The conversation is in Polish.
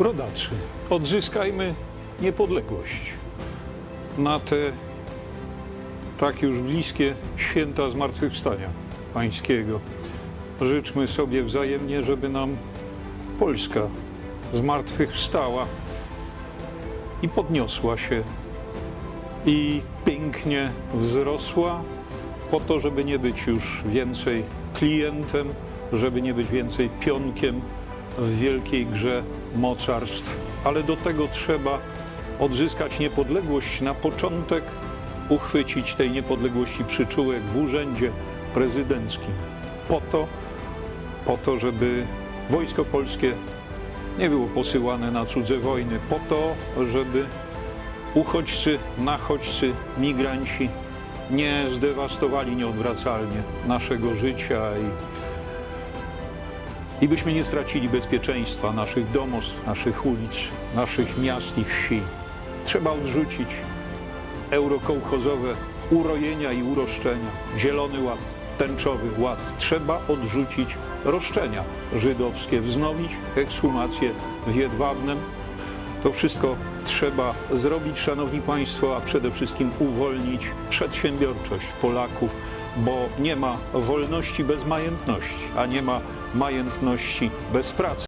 Rodacy, odzyskajmy niepodległość na te tak już bliskie święta zmartwychwstania pańskiego. Życzmy sobie wzajemnie, żeby nam Polska zmartwychwstała i podniosła się i pięknie wzrosła po to, żeby nie być już więcej klientem, żeby nie być więcej pionkiem w wielkiej grze mocarstw. Ale do tego trzeba odzyskać niepodległość. Na początek uchwycić tej niepodległości przyczółek w urzędzie prezydenckim. Po to, po to, żeby wojsko polskie nie było posyłane na cudze wojny, po to, żeby uchodźcy, nachodźcy, migranci nie zdewastowali nieodwracalnie naszego życia i, i byśmy nie stracili bezpieczeństwa naszych domostw, naszych ulic, naszych miast i wsi. Trzeba odrzucić eurokołchozowe urojenia i uroszczenia, zielony ład, tęczowy ład. Trzeba odrzucić roszczenia żydowskie, wznowić ekshumację w Jedwabnem, to wszystko trzeba zrobić, szanowni państwo, a przede wszystkim uwolnić przedsiębiorczość Polaków, bo nie ma wolności bez majętności, a nie ma majętności bez pracy.